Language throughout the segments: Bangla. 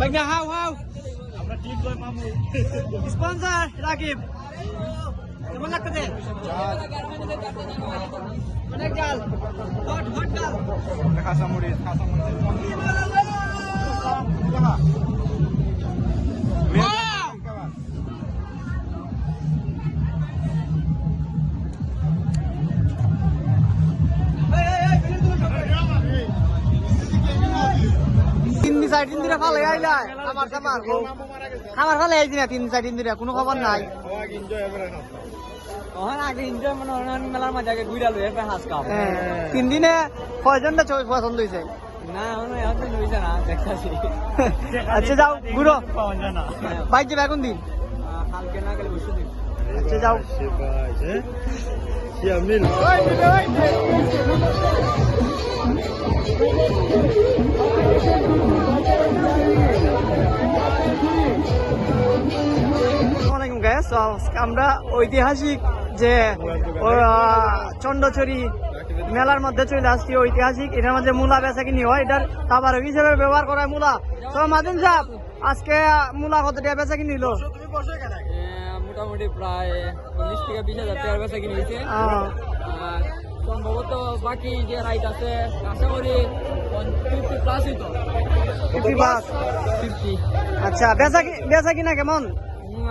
Bagna how how sponsor Rakib কেমন লাগতেছে অনেক জাল হট হট জাল খাসামরিচ খাসামরিচ তিন দিন চার দিন ধরে আমার ফালে আইছি না তিন চার দিন ধরে কোনো খবর নাই। মানে হ্যাঁ, তিন দিনে কয়জনটা ছবি পছন্দ হয়েছে আচ্ছা যাও ঘুরো। বাইক যাবে এখন দিন? আচ্ছা যাও। আমরা ঐতিহাসিক যে চন্ডচুরি মেলার মধ্যে চলে আসছি ঐতিহাসিক। এটার মধ্যে মূলা বেচা কিনি হয় এটার তাবারক হিসেবে ব্যবহার করা হয় মূলা। তো মাদিন সাহেব আজকে মূলা কত টাকা বেচা কিনি নিল মোটামুটি প্রায় উনিশ থেকে বিশ হাজার টাকার বেচা কিনে হয়েছে সম্ভবত বাকি যে রাইড আছে আশা করি ফিফটি প্লাস হইতো। 50 plus। ফিফটি আচ্ছা বেচা কি- বেচা কিনা কেমন?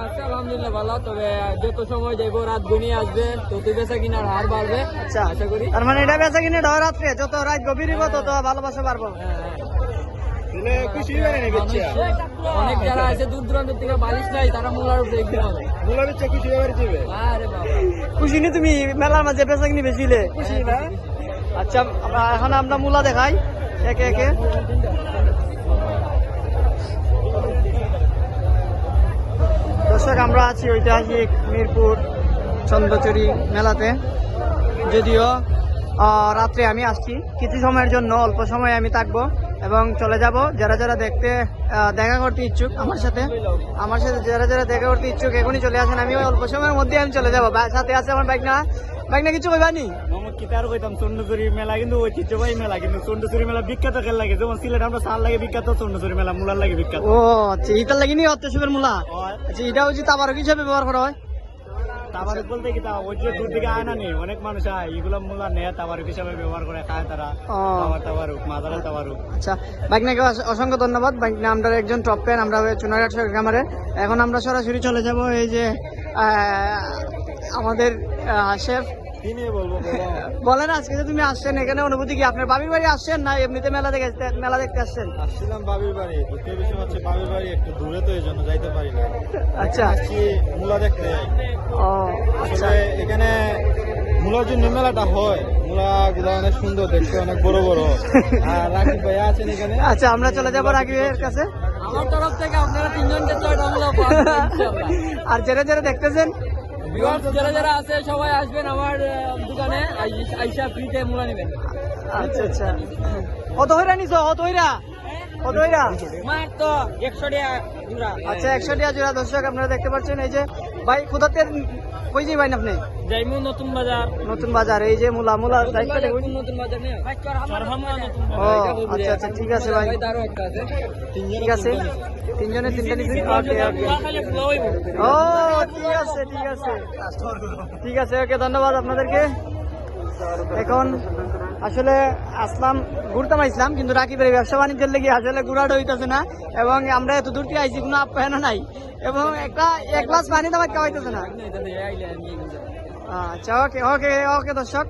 আচ্ছা আলহামদুলিল্লাহ ভালো। তবে যত সময় যাইবো রাত আসবে। তত বেচা কিনার হার বাড়বে আচ্ছা। আশা করি। তার মানে এটা বেচা কিনে ঢয় রাত্রে যত রাত গভীর হইব তত ভালোবাসা পারব হ্যাঁ, হ্যাঁ। খুশি অনেক যারা আছে দূর দূরান্ত থেকে বালিশ নাই তারা মোলার উপরে খুশি হয়ে যাবে? আরে বাবা। খুশি নি তুমি? মেলার মাঝে বেচা কিনে বেচিলে? খুশি না আচ্ছা এখন আমরা মূলা দেখাই। একে একে। দর্শক, আমরা আছি ঐতিহাসিক মিরপুর চন্দ্রচুরি মেলাতে। যদিও রাত্রে আমি আসছি। কিছু সময়ের জন্য, অল্প সময় আমি থাকব। এবং চলে যাব। যারা যারা দেখতে দেখা করতে ইচ্ছুক আমার সাথে আমার সাথে যারা যারা দেখা করতে ইচ্ছুক এখনই চলে আসেন। আমি অল্প সময়ের মধ্যে আমি চলে যাব। সাথে আছে আমার বাইক না বাইক না? কিছু কইবানি কিতার কইতাম চন্ডচুরি মেলা কিন্তু ঐতিহ্যবাহী মেলা কিন্তু চন্ডচুরি মেলা বিখ্যাত খেল লাগে। যেমন সিলেট আমরা সাল লাগে বিখ্যাত চন্ডচুরি মেলা মুলার লাগে বিখ্যাত। ও আচ্ছা ইটার লাগিনি অত সুবের মূলা? আচ্ছা এটা হচ্ছে তাবারক হিসাবে ব্যবহার করা হয়। তাবারুক বলতে কি তা ওই যে দূর থেকে আয় না নেই। অনেক মানুষ আয় এগুলো মূলা নেয় তাবারুক হিসাবে ব্যবহার করে খায় তারা। বাবার তাবারুক মাদারের তাবারুক আচ্ছা বাইকনাকে অস- অসংখ্য ধন্যবাদ। বাইকনা আমরা একজন টপ ফ্যান আমরা চুনারঘাট গ্রামারে এখন আমরা সরাসরি চলে যাব এই যে আমাদের শেফ বলেন আজকে যে তুমি আসছেন এখানে অনুভূতি কি? আপনার বাবির বাড়ি আসছেন না এমনিতে মেলা দেখে মেলা দেখতে আসছেন? আসছিলাম বাবির বাড়ি। দ্বিতীয় বিষয় হচ্ছে বাবির বাড়ি একটু দূরে তো এই জন্য যাইতে পারি না আচ্ছা। মূলা দেখতে। আচ্ছা আসলে এখানে মূলার জন্য মেলাটা হয় অনেক সুন্দর দেখতে অনেক বড় বড়। আর রাকিব ভাই আছেন এখানে? আচ্ছা আমরা চলে যাব রাকিবের কাছে। আমার তরফ থেকে আপনারা তিনজনকে ছয়টা মূলা আর যারা যারা দেখতেছেন যারা যারা আছে সবাই আসবেন আমার দোকানে আই- আইসা ফ্রিতে মূলা নেবেন। আচ্ছা আচ্ছা। কত হইরা নিছো? কত হইরা? কত হইরা? মার তো একশো টাকা জোড়া। আচ্ছা একশো টাকা জোড়া। দর্শক আপনারা দেখতে পাচ্ছেন এই যে ভাই কোথাতে কই যে ভাই আপনি? যাইমু নতুন বাজার। নতুন বাজার এই যে মুলা মুলা দায়িত্ব দেখুন। কোন নতুন বাজার নেই। চরহামা নতুন ও আচ্ছা আচ্ছা ঠিক আছে ভাই। তারও একটা আছে। ঠিক আছে। তিনজনে তিনটা নিচ্ছি ওকে ওকে। ও ঠিক আছে ঠিক আছে। ঠিক আছে ওকে ধন্যবাদ আপনাদেরকে। এখন আসলে আসলাম, ঘুরতাম আসলাম কিন্তু রাকিবের ব্যবসা বাণিজ্যের লেগে আসলে ঘুরাটা হইতেছে না, এবং আমরা এত দূর থেকে আইছি কোনো আপ্যায়ন নাই, এবং একটা এক গ্লাস পানি আমার খাওয়াইতেছে না। আচ্ছা ওকে ওকে ওকে দর্শক।